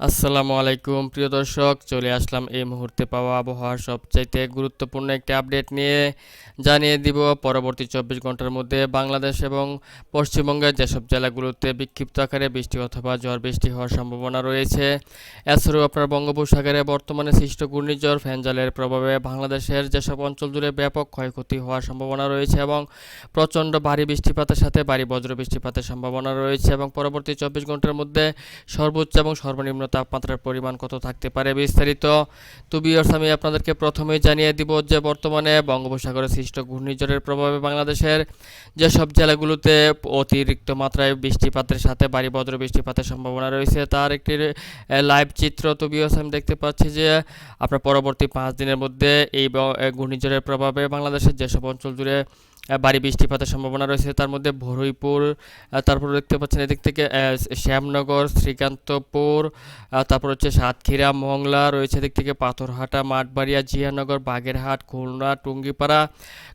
আসসালামু আলাইকুম, প্রিয় দর্শক, চলে আসলাম এই মুহূর্তে পাওয়া আবহাওয়ার সবচাইতে গুরুত্বপূর্ণ একটি আপডেট নিয়ে। জানিয়ে দিব, পরবর্তী চব্বিশ ঘণ্টার মধ্যে বাংলাদেশ এবং পশ্চিমবঙ্গের যেসব জেলাগুলোতে বিক্ষিপ্ত আকারে বৃষ্টি অথবা ঝড় বৃষ্টি হওয়ার সম্ভাবনা রয়েছে, এছাড়াও আপনার বঙ্গোপসাগরে বর্তমানে সৃষ্ট ঘূর্ণিঝড় ফ্যানজালের প্রভাবে বাংলাদেশের যেসব অঞ্চল জুড়ে ব্যাপক ক্ষয়ক্ষতি হওয়ার সম্ভাবনা রয়েছে এবং প্রচণ্ড ভারী বৃষ্টিপাতের সাথে ভারী বজ্র বৃষ্টিপাতের সম্ভাবনা রয়েছে এবং পরবর্তী চব্বিশ ঘণ্টার মধ্যে সর্বোচ্চ এবং সর্বনিম্ন তাপমাত্রার পরিমাণ কত থাকতে পারে বিস্তারিত? তো আমি আপনাদেরকে প্রথমেই জানিয়ে দিব যে বর্তমানে বঙ্গোপসাগরে সৃষ্ট ঘূর্ণিঝড়ের প্রভাবে বাংলাদেশের যেসব জেলাগুলোতে অতিরিক্ত মাত্রায় বৃষ্টিপাতের সাথে ভারী বজ্র বৃষ্টিপাতের সম্ভাবনা রয়েছে, তার একটি লাইভ চিত্র। তো আমি দেখতে পাচ্ছি যে আপনার পরবর্তী পাঁচ দিনের মধ্যে এই ঘূর্ণিঝড়ের প্রভাবে বাংলাদেশের যেসব অঞ্চল জুড়ে ভারী বৃষ্টিপাতের সম্ভাবনা রয়েছে। তার মধ্যে ভরইপুর তারপর দেখতে পাচ্ছেন এদিক থেকে শ্যামনগর, শ্রীকান্তপুর তারপর হচ্ছে সাতক্ষীরা, মংলা, রয়েছে এদিক থেকে পাথরহাটা, মাঠবাড়িয়া, জিয়ানগর, বাগেরহাট, খুলনা, টুঙ্গিপাড়া,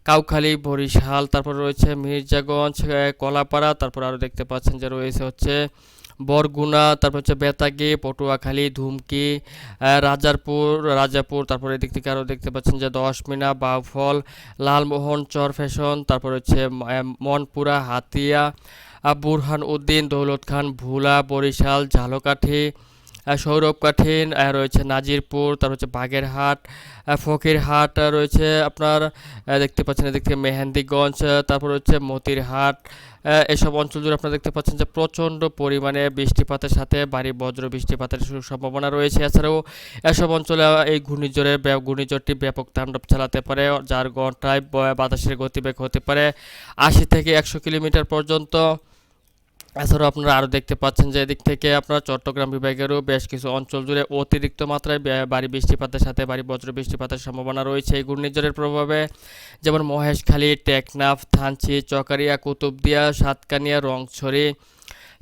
কাউখালী, বরিশাল, তারপর রয়েছে মির্জাগঞ্জ কলাপাড়া, তারপর আরও দেখতে পাচ্ছেন যে রয়েছে হচ্ছে বরগুনা তারপর হচ্ছে বেতাগি পটুয়াখালী ধুমকি রাজারপুর রাজাপুর তারপর এদিক থেকে আরও দেখতে পাচ্ছেন যে দশমিনা বাউফল লালমোহন চর ফ্যাশন তারপর হচ্ছে মনপুরা হাতিয়া বুরহান উদ্দিন দৌলত খান ভুলা বরিশাল ঝালকাঠি সৌরভ আহ, রয়েছে নাজিরপুর তারপর হচ্ছে বাগেরহাট ফকিরহাট রয়েছে আপনার দেখতে পাচ্ছেন এদিক থেকে মেহেন্দিগঞ্জ তারপর হচ্ছে মতিরহাট এসব অঞ্চল জুড়ে আপনারা দেখতে পাচ্ছেন যে প্রচণ্ড পরিমাণে বৃষ্টিপাতের সাথে ভারী বজ্র বৃষ্টিপাতের সম্ভাবনা রয়েছে। এছাড়াও এসব অঞ্চলে এই ঘূর্ণিঝড়ের ঘূর্ণিঝড়টি ব্যাপক তাণ্ডব চালাতে পারে, যার ঘন্টায় বাতাসের গতিবেগ হতে পারে আশি থেকে একশো কিলোমিটার পর্যন্ত। এছাড়াও আপনারা আরও দেখতে পাচ্ছেন যে এদিক থেকে আপনার চট্টগ্রাম বিভাগেরও বেশ কিছু অঞ্চল জুড়ে অতিরিক্ত মাত্রায় ভারী বৃষ্টিপাতের সাথে ভারী বজ্র বৃষ্টিপাতের সম্ভাবনা রয়েছে। এই ঘূর্ণিঝড়ের প্রভাবে যেমন মহেশখালী, টেকনাফ, থানচি, চকারিয়া, কুতুবদিয়া, সাতকানিয়া, রংছড়ি,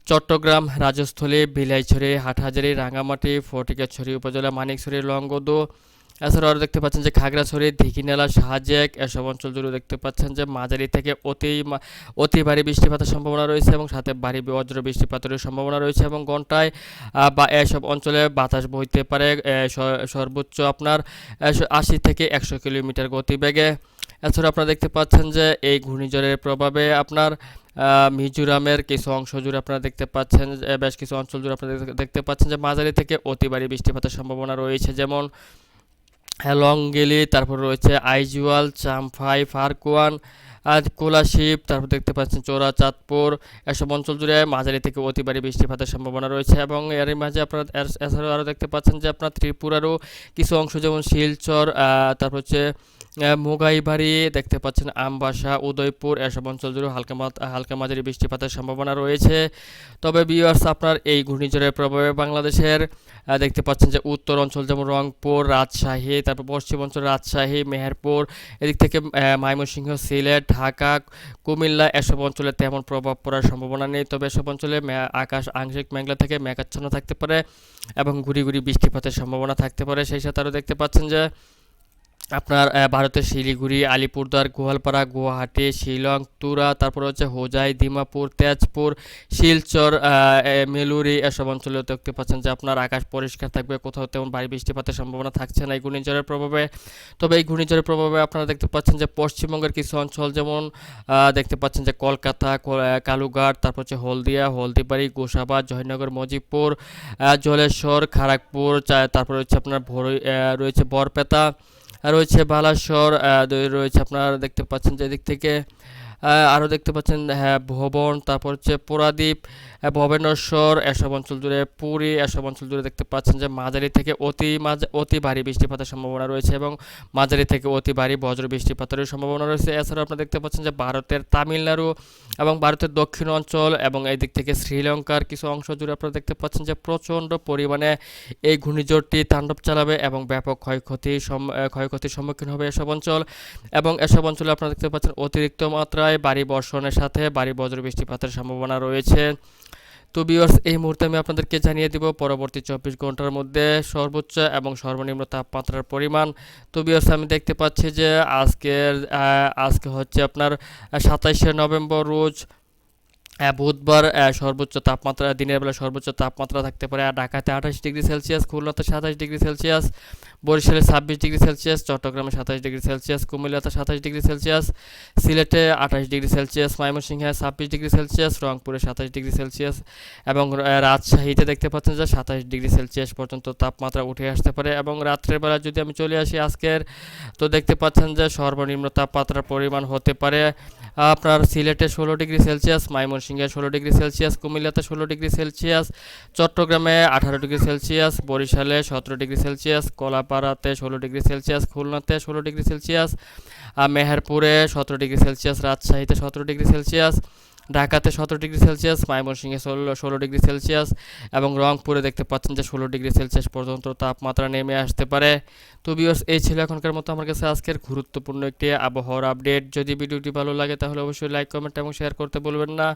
চট্টগ্রাম, রাজস্থলী বিলাইছড়ি হাটহাজারি রাঙামাটি ফটিকাছড়ি উপজেলা, মানিকছড়ি, লংগদু এছাড়াও আরও দেখতে পাচ্ছেন যে খাগড়াছড়ি দিঘিনালা শাহজেক এসব অঞ্চল জুড়ে দেখতে পাচ্ছেন যে মাঝারি থেকে অতি অতি ভারী বৃষ্টিপাতের সম্ভাবনা রয়েছে এবং সাথে ভারী বজ্র বৃষ্টিপাতেরও সম্ভাবনা রয়েছে এবং ঘন্টায় বা এসব অঞ্চলে বাতাস বইতে পারে সর্বোচ্চ আপনার আশি থেকে একশো কিলোমিটার গতিবেগে। এছাড়া আপনারা দেখতে পাচ্ছেন যে এই ঘূর্ণিঝড়ের প্রভাবে আপনার মিজোরামের কিছু অংশ জুড়ে আপনারা দেখতে পাচ্ছেন বেশ কিছু অঞ্চল জুড়ে আপনারা দেখতে- পাচ্ছেন যে মাঝারি থেকে অতি ভারী বৃষ্টিপাতের সম্ভাবনা রয়েছে। যেমন লংগেলি তারপর রয়েছে আইজুয়াল চাম্পাই ফারকুয়ান আর কোলাশিপ তারপর দেখতে পাচ্ছেন চোরা, চাঁদপুর, এসব অঞ্চল জুড়ে মাঝারি থেকে অতি বৃষ্টিপাতের সম্ভাবনা রয়েছে এবং এর মাঝে আপনার এছাড়াও আরও দেখতে পাচ্ছেন যে আপনার ত্রিপুরারও কিছু অংশ যেমন শিলচর তারপর হচ্ছে মোগাইবাড়ি দেখতে পাচ্ছেন আমবাসা, উদয়পুর, এসব অঞ্চল জুড়ে হালকা হালকা মাঝারি বৃষ্টিপাতের সম্ভাবনা রয়েছে। তবে বিয়ার্স আপনার এই ঘূর্ণিঝড়ের প্রভাবে বাংলাদেশের দেখতে পাচ্ছেন যে উত্তর অঞ্চল যেমন রংপুর, রাজশাহী, তারপর পশ্চিম অঞ্চল রাজশাহী, মেহেরপুর, এদিক থেকে ময়মনসিংহ, সিলেট, ঢাকা, কুমিল্লা, এসব অঞ্চলে তেমন প্রভাব পড়ার সম্ভাবনা নেই। তবে এসব অঞ্চলে আকাশ আংশিক মেঘলা থেকে মেঘাচ্ছন্ন থাকতে পারে এবং গুড়ি ঘুরি বৃষ্টিপাতের সম্ভাবনা থাকতে পারে। সেই সাথে আরও দেখতে পাচ্ছেন যে আপনার ভারতের শিলিগুড়ি, আলিপুরদুয়ার, গোয়ালপাড়া, গুয়াহাটি, শিলং, তুরা, তারপর হচ্ছে হোজাই দিমাপুর তেজপুর, শিলচর মেলুরি এসব অঞ্চলে দেখতে পাচ্ছেন যে আপনার আকাশ পরিষ্কার থাকবে। কোথাও তেমন ভারী বৃষ্টিপাতের সম্ভাবনা থাকছে না এই ঘূর্ণিঝড়ের প্রভাবে। তবে এই ঘূর্ণিঝড়ের প্রভাবে আপনারা দেখতে পাচ্ছেন যে পশ্চিমবঙ্গের কিছু অঞ্চল যেমন দেখতে পাচ্ছেন যে কলকাতা কালুঘাট, তারপর হচ্ছে হলদিয়া, হলদিবাড়ি, গোসাবাদ, জয়নগর, মজিবপুর জলেশ্বর খড়গপুর তারপর হচ্ছে আপনার রয়েছে বরপেতা রয়েছে বালাসর রয়েছে আপনারা দেখতে পাচ্ছেন যে এদিক থেকে আরও দেখতে পাচ্ছেন হ্যাঁ ভবন তারপর হচ্ছে পোড়াদ্বীপ আহ, ভবেনেশ্বর এসব অঞ্চল জুড়ে পুরী এসব অঞ্চল জুড়ে দেখতে পাচ্ছেন যে মাঝারি থেকে অতি অতি ভারী বৃষ্টিপাতের সম্ভাবনা রয়েছে এবং মাঝারি থেকে অতি ভারী বজ্র বৃষ্টিপাতেরও সম্ভাবনা রয়েছে। এছাড়াও আপনারা দেখতে পাচ্ছেন যে ভারতের তামিলনাড়ু এবং ভারতের দক্ষিণ অঞ্চল এবং এই দিক থেকে শ্রীলঙ্কার কিছু অংশ জুড়ে আপনারা দেখতে পাচ্ছেন যে প্রচণ্ড পরিমাণে এই ঘূর্ণিঝড়টি তাণ্ডব চালাবে এবং ব্যাপক ক্ষয়ক্ষতি ক্ষয়ক্ষতির সম্মুখীন হবে এসব অঞ্চল এবং এসব অঞ্চলে আপনারা দেখতে পাচ্ছেন অতিরিক্ত মাত্রায় ভারী বর্ষণের সাথে বাড়ি বজ্র বৃষ্টিপাতের সম্ভাবনা রয়েছে। তো বিয়ার্স এই মুহূর্তে আমি আপনাদেরকে জানিয়ে দিব, পরবর্তী চব্বিশ ঘণ্টার মধ্যে সর্বোচ্চ এবং সর্বনিম্ন তাপমাত্রার পরিমাণ। তো বিয়ার্স আমি দেখতে পাচ্ছি যে আজকের আজকে হচ্ছে আপনার সাতাইশে নভেম্বর রোজ বুধবার আহ, সর্বোচ্চ তাপমাত্রা দিনের বেলা সর্বোচ্চ তাপমাত্রা থাকতে পারে ঢাকাতে আঠাশ ডিগ্রি সেলসিয়াস খুলনাতে সাতাশ ডিগ্রি সেলসিয়াস বরিশালে ছাব্বিশ ডিগ্রি সেলসিয়াস চট্টগ্রামে সাতাশ ডিগ্রি সেলসিয়াস কুমিল্লাতে সাতাশ ডিগ্রি সেলসিয়াস সিলেটে আঠাশ ডিগ্রি সেলসিয়াস ময়মনসিংহে ছাব্বিশ ডিগ্রি সেলসিয়াস রংপুরে সাতাশ ডিগ্রি সেলসিয়াস এবং রাজশাহীতে দেখতে পাচ্ছেন যে সাতাশ ডিগ্রি সেলসিয়াস পর্যন্ত তাপমাত্রা উঠে আসতে পারে এবং রাত্রের বেলা যদি আমি চলে আসি আজকের তো দেখতে পাচ্ছেন যে সর্বনিম্ন তাপমাত্রার পরিমাণ হতে পারে আপনার সিলেটে ষোলো ডিগ্রি সেলসিয়াস ময়মনসিংহে ষোলো ডিগ্রি সেলসিয়াস, কুমিল্লাতে ষোলো ডিগ্রি সেলসিয়াস, চট্টগ্রামে আঠারো ডিগ্রি সেলসিয়াস, বরিশালে সতেরো ডিগ্রি সেলসিয়াস, কলাপাড়াতে ষোলো ডিগ্রি সেলসিয়াস, খুলনাতে ষোলো ডিগ্রি সেলসিয়াস মেহেরপুরে সতেরো ডিগ্রি সেলসিয়াস, রাজশাহীতে সতেরো ডিগ্রি সেলসিয়াস ঢাকাতে সতেরো ডিগ্রি সেলসিয়াস, ময়মনসিংহে ষোলো ষোলো ডিগ্রি সেলসিয়াস এবং রংপুরে দেখতে পাচ্ছেন যে ষোলো ডিগ্রি সেলসিয়াস পর্যন্ত তাপমাত্রা নেমে আসতে পারে। তো বিয়স এই ছিল এখনকার মতো আমার কাছে আজকের গুরুত্বপূর্ণ একটি আবহাওয়ার আপডেট। যদি ভিডিওটি ভালো লাগে তাহলে অবশ্যই লাইক, কমেন্ট এবং শেয়ার করতে বলবেন না।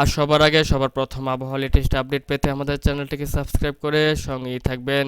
আর সবার আগে সবার প্রথম আবহাওয়া লেটেস্ট আপডেট পেতে আমাদের চ্যানেলটিকে সাবস্ক্রাইব করে সঙ্গেই থাকবেন।